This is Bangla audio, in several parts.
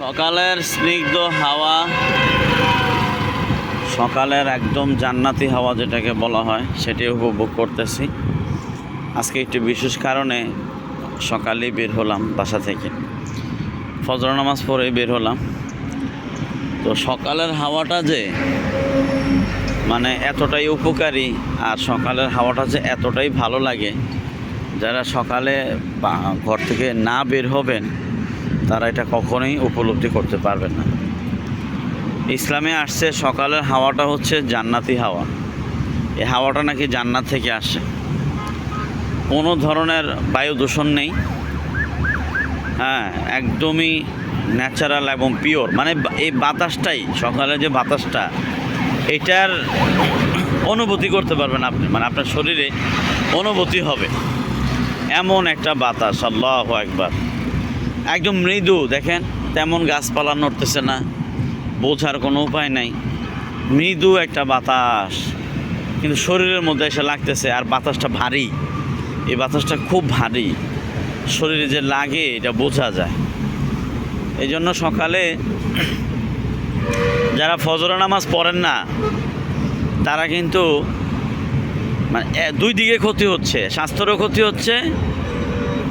সকালের স্নিগ্ধ হাওয়া, সকালের একদম জান্নাতি হাওয়া যেটাকে বলা হয়, সেটি উপভোগ করতেছি। আজকে একটি বিশেষ কারণে সকালেই বের হলাম বাসা থেকে। ফজর নামাজ পড়ে বের হলাম। তো সকালের হাওয়াটা যে মানে এতটাই উপকারী আর সকালের হাওয়াটা যে এতটাই ভালো লাগে, যারা সকালে ঘর থেকে না বের হবেন তারা এটা কখনোই উপলব্ধি করতে পারবেন না। ইসলামে আসছে সকালের হাওয়াটা হচ্ছে জান্নাতি হাওয়া। এই হাওয়াটা নাকি জান্নাত থেকে আসে। কোনো ধরনের বায়ু দূষণ নেই। হ্যাঁ একদমই ন্যাচারাল এবং পিওর। মানে এই বাতাসটাই সকালে যে বাতাসটা, এটার অনুভূতি করতে পারবেন আপনি। মানে আপনার শরীরে অনুভূতি হবে। এমন একটা বাতাস, আল্লাহ একবার একদম মৃদু, দেখেন, তেমন গাছপালা নড়তেছে না, বোঝার কোনো উপায় নাই। মৃদু একটা বাতাস, কিন্তু শরীরের মধ্যে এসে লাগতেছে, আর বাতাসটা ভারী। এই বাতাসটা খুব ভারী। শরীরে যে লাগে, এটা বোঝা যায়। এই জন্য সকালে যারা ফজর নামাজ পড়েন না, তারা কিন্তু মানে দুই দিকে ক্ষতি হচ্ছে। স্বাস্থ্যেরও ক্ষতি হচ্ছে,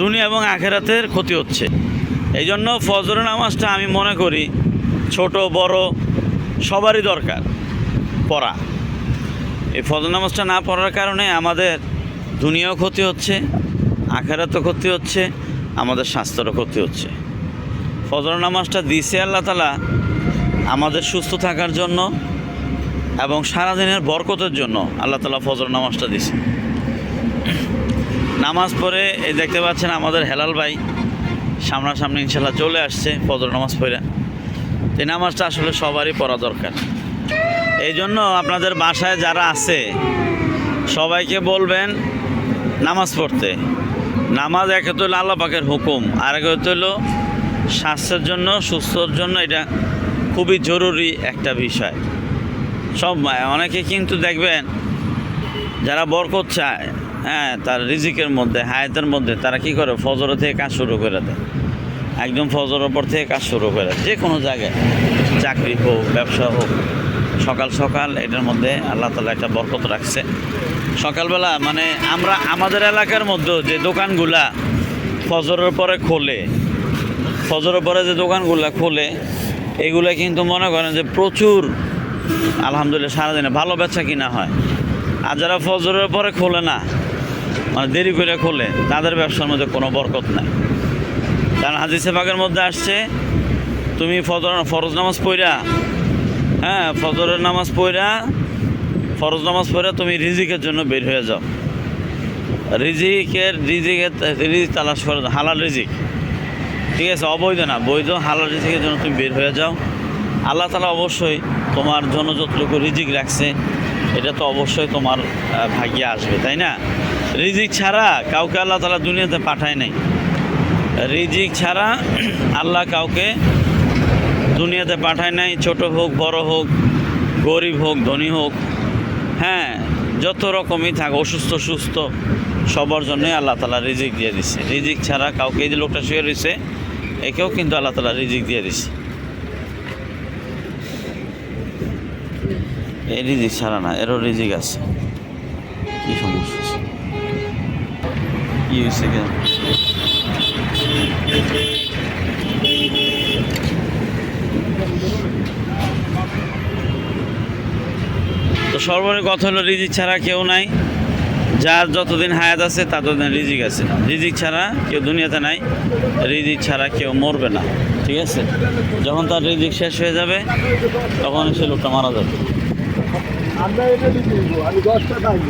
দুনিয়া এবং আখেরাতের ক্ষতি হচ্ছে। এই জন্য ফজর নামাজটা আমি মনে করি ছোট, বড়, সবারই দরকার পড়া। এই ফজর নামাজটা না পড়ার কারণে আমাদের দুনিয়াও ক্ষতি হচ্ছে, আখেরাতও ক্ষতি হচ্ছে, আমাদের স্বাস্থ্যেরও ক্ষতি হচ্ছে। ফজর নামাজটা দিছে আল্লাহ তালা আমাদের সুস্থ থাকার জন্য এবং সারাদিনের বরকতের জন্য আল্লাহ তালা ফজর নামাজটা দিছে। নামাজ পড়ে এই দেখতে পাচ্ছেন আমাদের হেলাল ভাই সামনাসামনি ইনশাল্লাহ চলে আসছে ফজর নামাজ পড়ে। এই নামাজটা আসলে সবারই পড়া দরকার। এই জন্য আপনাদের বাসায় যারা আছে, সবাইকে বলবেন নামাজ পড়তে। নামাজ একে তো হলো আল্লাহ পাকের হুকুম, আর এক হতে হলো স্বাস্থ্যের জন্য, সুস্থর জন্য এটা খুবই জরুরি একটা বিষয়। সব, অনেকে কিন্তু দেখবেন যারা বরকত চায় হ্যাঁ তার রিজিকের মধ্যে, হায়াতের মধ্যে, তারা কি করে? ফজর থেকে কাজ শুরু করে দেয়। একদম ফজরের পর থেকে কাজ শুরু করে যে কোনো জায়গায়, চাকরি হোক, ব্যবসা হোক, সকাল সকাল এটার মধ্যে আল্লাহ তালা একটা বরকত রাখছে। সকালবেলা মানে আমরা, আমাদের এলাকার মধ্যেও যে দোকানগুলা ফজরের পরে খোলে, ফজরের পরে যে দোকানগুলা খোলে, এগুলো কিন্তু মনে করেন যে প্রচুর, আলহামদুলিল্লাহ সারাদিনে ভালো বেচা কিনা হয়। আর যারা ফজরের পরে খোলে না মানে দেরি করে খোলে, তাদের ব্যবসার মধ্যে কোনো বরকত নাই। কারণ হাদিসে বাগের মধ্যে আসছে, তুমি ফজর, ফরজ নামাজ পড়া হ্যাঁ ফজরের নামাজ পড়া, ফরজ নামাজ পড়া, তুমি রিজিকের জন্য বের হয়ে যাও। রিজিকের রিজিকের, রিজিক তালাশ করে হালাল রিজিক। ঠিক আছে, অবৈধ না, বৈধ, হালাল রিজিকের জন্য তুমি বের হয়ে যাও। আল্লাহ তালা অবশ্যই তোমার জন্য যতটুকু রিজিক রাখছে, এটা তো অবশ্যই তোমার ভাগ্যে আসবে, তাই না? রিজিক ছাড়া কাউকে আল্লাহ তালা দুনিয়াতে পাঠায় নাই। রিজিক ছাড়া আল্লাহ কাউকে দুনিয়াতে পাঠায় নাই। ছোট হোক, বড় হোক, গরিব হোক, ধনী হোক হ্যাঁ যত রকমই থাক, অসুস্থ, সুস্থ, সবার জন্যই আল্লাহ তালা রিজিক দিয়ে দিচ্ছে রিজিক ছাড়া কাউকে, এই যে লোকটা শুয়ে রয়েছে, একেও কিন্তু আল্লাহ তালা রিজিক দিয়ে দিছে। এই রিজিক ছাড়া না, এরও রিজিক আছে। কি? কি হয়েছে তো সর্বরে কথা হলো, রিজিক ছাড়া কেউ নাই। যার যতদিন হায়াত আছে, ততদিন রিজিক আছে রিজিক ছাড়া কেউ দুনিয়াতে নাই, রিজিক ছাড়া কেউ মরবে না। ঠিক আছে? যখন তার রিজিক শেষ হয়ে যাবে, তখন সে লোকটা মারা যাবে। আমরা এটা আমি দশটা থাকব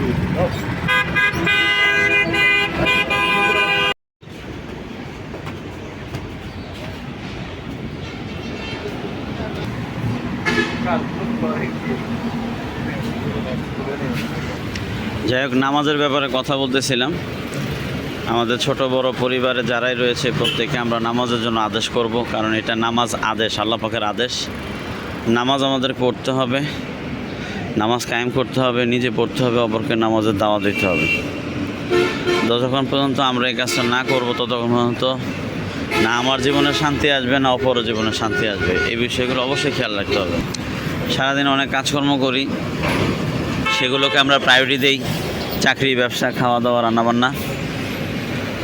যাই হোক, নামাজের ব্যাপারে কথা বলতেছিলাম। আমাদের ছোট বড় পরিবারে যারাই রয়েছে প্রত্যেকে আমরা নামাজের জন্য আদেশ করব, কারণ এটা নামাজ আদেশ, আল্লাহ পাকের আদেশ। নামাজ আমাদের পড়তে হবে, নামাজ কায়েম করতে হবে, নিজে পড়তে হবে, অপরকে নামাজের দাওয়া দিতে হবে। যতক্ষণ পর্যন্ত আমরা এই কাজটা না করব, ততক্ষণ পর্যন্ত না আমার জীবনে শান্তি আসবে, না অপর জীবনে শান্তি আসবে। এই বিষয়গুলো অবশ্যই খেয়াল রাখতে হবে। সারাদিন অনেক কাজকর্ম করি সেগুলোকে আমরা প্রায়োরিটি দেই। চাকরি, ব্যবসা খাওয়া দাওয়া রান্নাবান্না।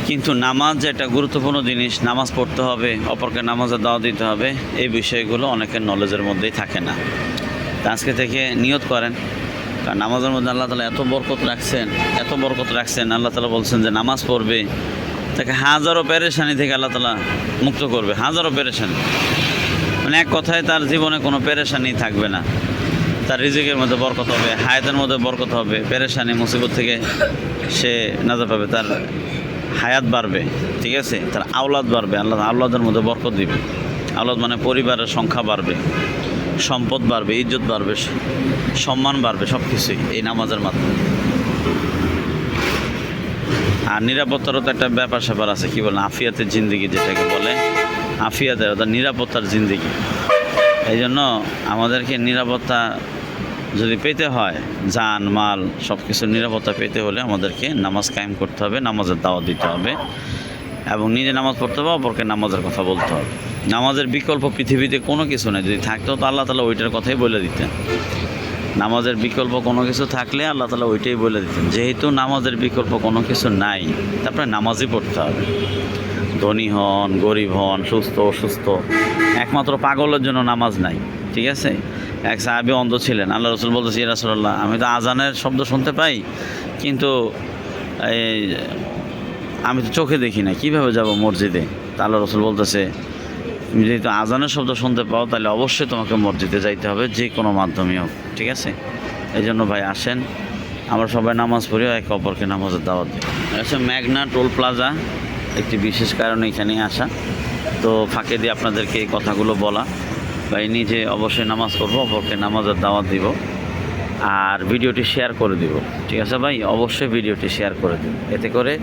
কিন্তু নামাজ একটা গুরুত্বপূর্ণ জিনিস, নামাজ পড়তে হবে, অপরকে নামাজের দাওয়া দিতে হবে, এই বিষয়গুলো অনেকের নলেজের মধ্যেই থাকে না। আজকে থেকে নিয়ত করেন। কারণ নামাজের মধ্যে আল্লাহ তালা এত বরকত রাখছেন, এত বরকত রাখছেন, আল্লাহ তালা বলছেন যে নামাজ পড়বে। তাকে হাজারো পেরেশানি থেকে আল্লাহ তালা মুক্ত করবে, হাজারো পেরেশানি। মানে এক কথায় তার জীবনে কোনো পেরেশানি থাকবে না। তার রিজিকের মধ্যে বরকত হবে, হায়াতের মধ্যে বরকত হবে, পেরেশানি, মুসিবত থেকে সে নাজার পাবে, তার হায়াত বাড়বে, ঠিক আছে? তার আওলাদ বাড়বে, আল্লাহ আওলাদের মধ্যে বরকত দিবে। আওলাদ মানে পরিবারের সংখ্যা বাড়বে, সম্পদ বাড়বে, ইজ্জত বাড়বে, সম্মান বাড়বে সব কিছুই এই নামাজের মাধ্যমে। আর নিরাপত্তারও তো একটা ব্যাপার স্যাপার আছে, কি বলে আফিয়াতের জিন্দিগি যেটাকে বলে, আফিয়াতের অর্থাৎ নিরাপত্তার জিন্দিগি। এই জন্য আমাদেরকে নিরাপত্তা যদি পেতে হয়, যান, মাল সব কিছুর নিরাপত্তা পেতে হলে আমাদেরকে নামাজ কায়েম করতে হবে, নামাজের দাওয়াত দিতে হবে এবং নিজে নামাজ পড়তে হবে, অপরকে নামাজের কথা বলতে হবে। নামাজের বিকল্প পৃথিবীতে কোনো কিছু নেই। যদি থাকতো তো আল্লাহ তালা ওইটার কথাই বলে দিতেন। নামাজের বিকল্প কোনো কিছু থাকলে আল্লাহ তালা ওইটাই বলে দিতেন। যেহেতু নামাজের বিকল্প কোনো কিছু নাই, তারপরে নামাজই পড়তে হবে। ধনী হন, গরিব হন, সুস্থ, অসুস্থ। একমাত্র পাগলের জন্য নামাজ নাই, ঠিক আছে? এক সাহাবি অন্ধ ছিলেন। আল্লাহ রসুল বলতেছি রাসুল্লাহ আমি তো আজানের শব্দ শুনতে পাই, কিন্তু এই আমি তো চোখে দেখি না কীভাবে যাব মসজিদে? তা আল্লাহ রসুল বলতেছে, তুমি যেহেতু আজানের শব্দ শুনতে পাও, তাহলে অবশ্যই তোমাকে মসজিদে যাইতে হবে, যে কোনো মাধ্যমে হোক, ঠিক আছে? এই জন্য ভাই আসেন, আমরা সবাই নামাজ পড়ি এক অপরকে নামাজের দাওয়াত দিই। আচ্ছা ম্যাগনা টোল প্লাজা। একটি বিশেষ কারণে এখানে আসা। তো ফাঁকে দিয়ে আপনাদেরকে এই কথাগুলো বলা। ভাই, নিজে অবশ্যই নামাজ পড়ব, অপরকে নামাজের দাওয়াত দিব। আর ভিডিওটি শেয়ার করে দিব। ঠিক আছে ভাই? অবশ্যই ভিডিওটি শেয়ার করে দিব এতে করে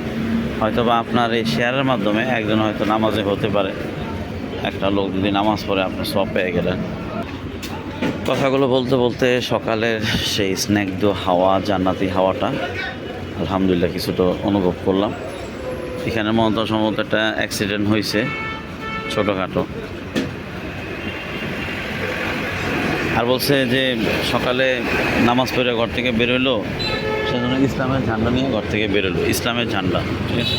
হয়তো বা আপনার এই শেয়ারের মাধ্যমে একজন হয়তো নামাজে হতে পারে। একটা লোক যদি নামাজ পড়ে, আপনি সব পেয়ে গেলেন। কথাগুলো বলতে বলতে সকালের সেই স্ন্যাগ্ধ হাওয়া, জান্নাতি হাওয়াটা, আলহামদুলিল্লাহ, কিছুটা অনুভব করলাম। এখানে মনত সম্ভবত একটা অ্যাক্সিডেন্ট হয়েছে ছোটোখাটো। আর বলছে যে সকালে নামাজ পড়ে ঘর থেকে বেরোলো সেজন্য ইসলামের ঝান্ডা নিয়ে ঘর থেকে বেরোলো ইসলামের ঝান্ডা, ঠিক আছে?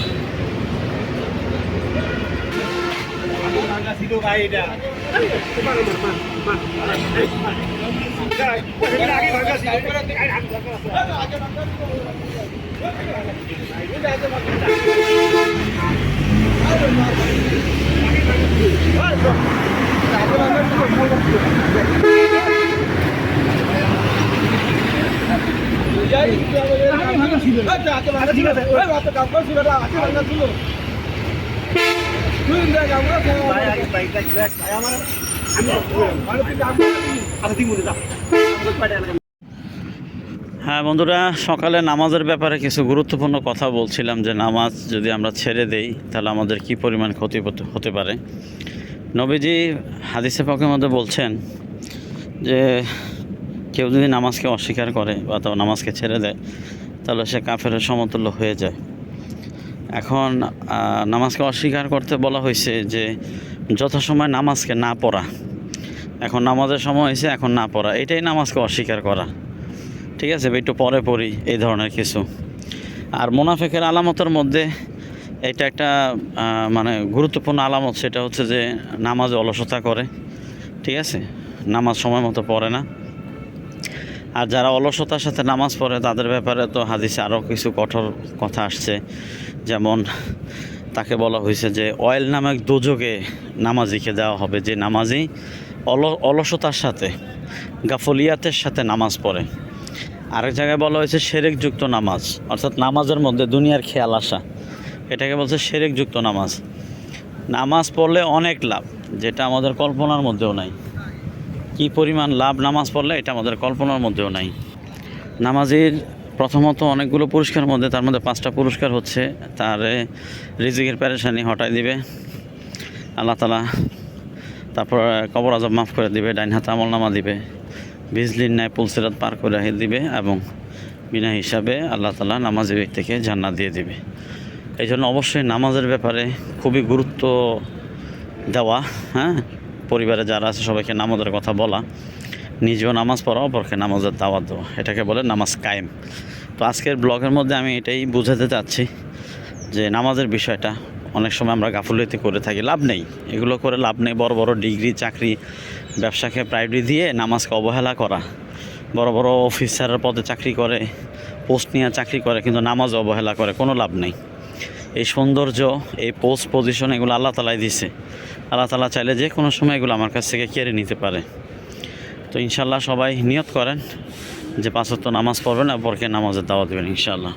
আচ্ছা, ঠিক আছে। ওই অত কাম করছিল না আছে ভাঙা ছিল তুই না কাম করছিস হ্যাঁ বন্ধুরা, সকালে নামাজের ব্যাপারে কিছু গুরুত্বপূর্ণ কথা বলছিলাম যে নামাজ যদি আমরা ছেড়ে দেই, তাহলে আমাদের কি পরিমাণ ক্ষতি হতে- পারে? নবীজি হাদিসে পাকের মধ্যে বলছেন যে, কেউ যদি নামাজকে অস্বীকার করে বা তাও নামাজকে ছেড়ে দেয়, তাহলে সে কাফের সমতুল্য হয়ে যায়। এখন নামাজকে অস্বীকার করতে বলা হয়েছে যে, যথাসময় নামাজকে না পড়া। এখন নামাজের সময় হয়েছে, এখন না পড়া। এটাই নামাজকে অস্বীকার করা। ঠিক আছে একটু পরে পড়ি এই ধরনের কিছু। আর মুনাফেকের আলামতের মধ্যে এটা একটা মানে গুরুত্বপূর্ণ আলামত, সেটা হচ্ছে যে নামাজে অলসতা করে, ঠিক আছে? নামাজ সময় মতো পড়ে না। আর যারা অলসতার সাথে নামাজ পড়ে, তাদের ব্যাপারে তো হাদিসে আরও কিছু কঠোর কথা আসছে। যেমন তাকে বলা হয়েছে যে, অয়েল নামক দুযোগে নামাজিকে দেওয়া হবে, যে নামাজি অল অলসতার সাথে, গাফলিয়াতের সাথে নামাজ পড়ে। আরেক জায়গায় বলা হয়েছে সেরেকযুক্ত নামাজ, অর্থাৎ নামাজের মধ্যে দুনিয়ার খেয়াল আসা। এটাকে বলছে সেরেকযুক্ত নামাজ। নামাজ পড়লে অনেক লাভ, যেটা আমাদের কল্পনার মধ্যেও নাই। কি পরিমাণ লাভ নামাজ পড়লে, এটা আমাদের কল্পনার মধ্যেও নাই। নামাজের প্রথমত অনেকগুলো পুরস্কার মধ্যে, তার মধ্যে পাঁচটা পুরস্কার হচ্ছে, তার রিজিকের প্যারেশানি হটাই দিবে। আল্লাহ তালা তারপর কবর আজব মাফ করে দিবে ডাইন হাতে আমল নামা দিবে। বিজলির ন্যায় পুলসিরাত পার করে দিবে এবং বিনা হিসাবে আল্লাহ তালা নামাজি ব্যক্তিকে জান্নাত দিয়ে দিবে। এই জন্য অবশ্যই নামাজের ব্যাপারে খুবই গুরুত্ব দেওয়া হ্যাঁ? পরিবারে যারা আছে, সবাইকে নামাজের কথা বলা। নিজেও নামাজ পড়া, অপরকে নামাজের দাওয়াত দেওয়া। এটাকে বলে নামাজ কায়েম। তো আজকের ব্লগের মধ্যে আমি এটাই বুঝাতে চাচ্ছি যে নামাজের বিষয়টা অনেক সময় আমরা গাফুলিতে করে থাকি, লাভ নেই। এগুলো করে লাভ নেই, বড় বড় ডিগ্রি, চাকরি ব্যবসাকে প্রায়োরিটি দিয়ে নামাজকে অবহেলা করা। বড় বড় অফিসারের পদে চাকরি করে পোস্ট নিয়ে চাকরি করে, কিন্তু নামাজ অবহেলা করে, কোনো লাভ নেই। এই সৌন্দর্য, এই পোস্ট পজিশন এগুলো আল্লাহ তালাই দিছে। আল্লাহ তালা চাইলে যে কোনো সময় এগুলো আমার কাছ থেকে কেড়ে নিতে পারে। তো ইনশাল্লাহ সবাই নিয়ত করেন যে পাঁচত্ব নামাজ পড়বেন অপরকে নামাজের দাওয়া দেবেন ইনশাল্লাহ